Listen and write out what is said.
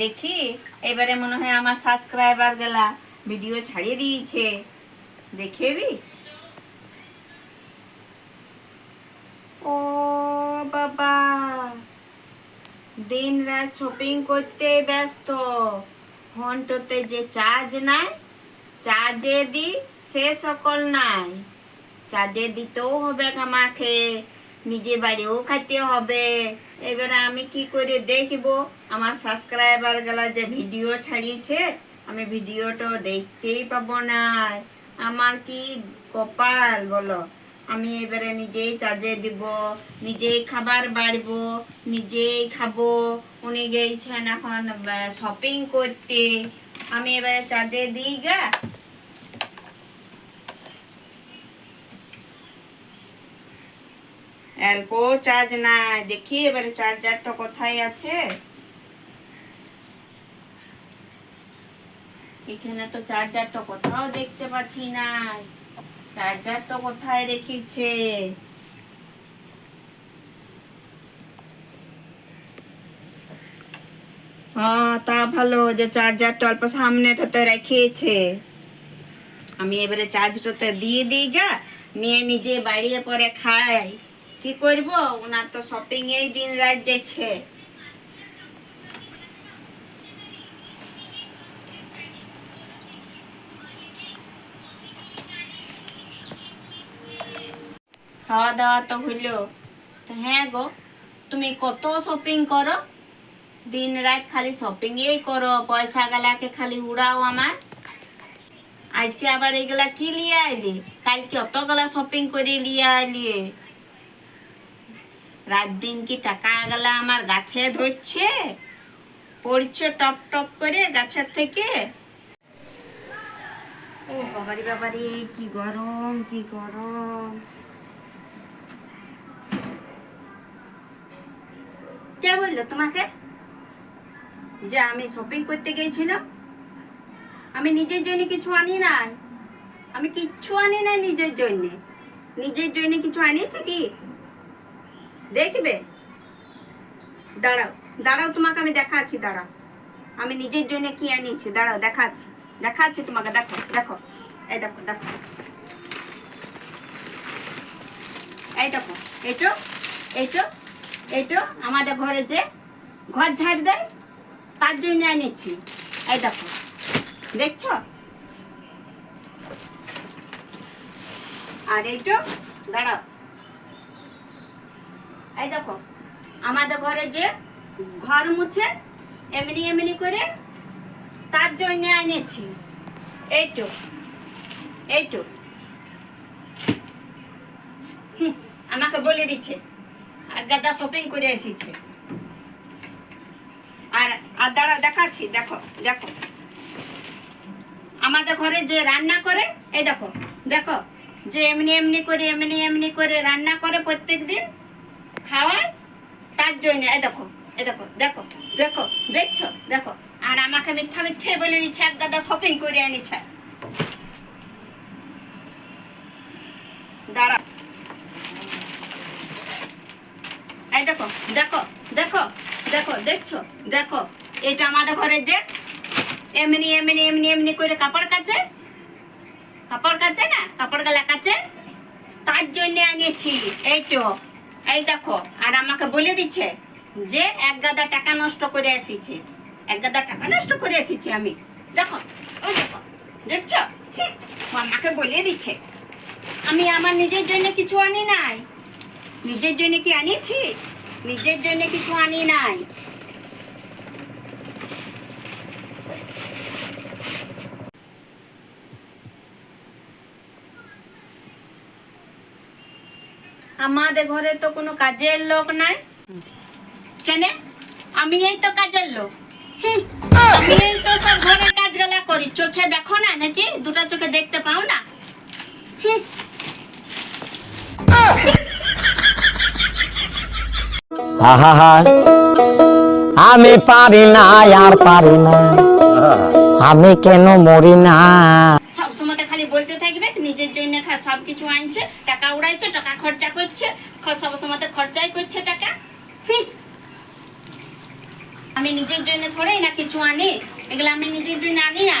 দেখি, এবারে মনে হয় আমার সাবস্ক্রাইবার গেলা। ভিডিও ছাড়িয়ে দিয়েছে। দেখে রি ও বাবা দিন রাত শপিং করতে ব্যস্ত। ফোনটোতে যে চার্জ নাই চার্জে দি সে সকল নাই। চার্জে দিতেও হবে আমাকে, নিজে বাড়িও খাইতে হবে। এবারে আমি কি করে দেখব? আমার সাবস্ক্রাইবারগুলা যে ভিডিও ছাড়িয়েছে, আমি ভিডিওটা দেখতেই পাবো না। আমার কি কপাল বলো? আমি এবারে নিজেই চার্জে দিব, নিজেই খাবার বাড়বো, নিজেই খাব। উনি গেছেন এখন শপিং করতে। আমি এবারে চার্জে দিই গা। অল্প চার্জ নাই দেখি, এবারে চার্জারটা কোথায় আছে? এখানে তো চার্জারটা কোথাও দেখতে পাচ্ছি না। চার্জারটা কোথায় রেখেছে? তা ভালো যে চার্জারটা অল্প সামনেটাতে রেখেছে। আমি এবারে চার্জটাতে দিয়ে দিই গা নিয়ে নিজে বাড়িয়ে পরে খাই। কি করব? ওনার তো শপিং এই দিন রাত যাচ্ছে। খাওয়া দাওয়া তো হইল। তো হ্যাঁ গো, তুমি কত শপিং করো? দিন রাত খালি শপিং এই করো, পয়সা গালাকে খালি উড়াও আমার। আজকে আবার এগুলা কি লিয়ে আইলি? কালকে অতগুলা শপিং করে লিয়ে আইলি। রাত দিন কি টাকা গেলা আমার গাছে ধরছে? পড়ছো টপ টপ করে গাছের থেকে? ও বাবারি বাবারি, কি গরম কি গরম। কে বলল তোমাকে? যে আমি শপিং করতে গেছিলাম আমি নিজের জন্য কিছু আনি নাই। আমি কিচ্ছু আনি নাই নিজের জন্য। নিজের জন্য কিছু আনিয়েছি কি? দেখবে? দাঁড়াও দাঁড়াও, তোমাকে আমি দেখাচ্ছি, দাঁড়াও। আমি নিজের জন্য কি আনিয়েছি? দাঁড়াও, দেখাচ্ছি। দেখাচ্ছি তোমাকে, দেখো দেখো। এই দেখো দেখো। এই দেখো, এইটো এইটো এইটো আমাদের ঘরে যে ঘর ঝাড় দেয়, তার জন্য এনেছি এই দেখো, দেখছ? আর এইটো, দাঁড়াও। এই দেখো আমাদের ঘরে যে ঘর মুছে এমনি এমনি করে তার জন্য এনেছি। এইটো এইটো। আমাকে বলে দিচ্ছে আর গাদা শপিং করে এসেছে। আর আর দাঁড়াও, দেখাচ্ছি, দেখো দেখো। আমাদের ঘরে যে রান্না করে, এই দেখো দেখো, যে এমনি এমনি করে, এমনি এমনি করে রান্না করে প্রত্যেক দিন খাওয়ায় তার জন্য, এই দেখো এই দেখো দেখো দেখো, দেখছ, দেখো। আর আমাকে মিথ্যা মিথ্যে বলে দিচ্ছে, এক দাদা শপিং করে আনিছে দাঁড়া এই দেখো দেখো দেখো দেখো, দেখছ, দেখো। এটা আমাদের ঘরে যে এমনি এমনি এমনি এমনি করে কাপড় কাচে। কাপড় কাচে না? কাপড় গালা কাচে। তার জন্য আনিয়েছি এই তো। এই দেখো, আর আমাকে বলে দিচ্ছে যে এক গাদা টাকা নষ্ট করে এসেছে। এক গাদা টাকা নষ্ট করে এসেছি আমি। দেখো, ওই দেখো, দেখছ? আমাকে বলে দিচ্ছে। আমি আমার নিজের জন্য কিছু আনি নাই। নিজের জন্য কি আনিয়েছি? নিজের জন্য কিছু আনি নাই। আমাদের ঘরে তো কোনো কাজের লোক নাই। কেন? আমি এই তো কাজের লোক। আমি এই তো সব ঘরের কাজগুলা করি। চোখে দেখো না নাকি? দুটা চোখে দেখতে পাও না? আমি পারি না আর পারি না। আমি কেন মরি না সব সময় তো খালি বলতে থাকবে নিজের জন্য খা সব কিছু আনছে, টাকা উড়াইছে, টাকা খরচা করছে সব সময় খরচাই করছে টাকা। আমি নিজের জন্য ধরেই না কিছু আনি? এগুলো আমি নিজের জন্য আনি না।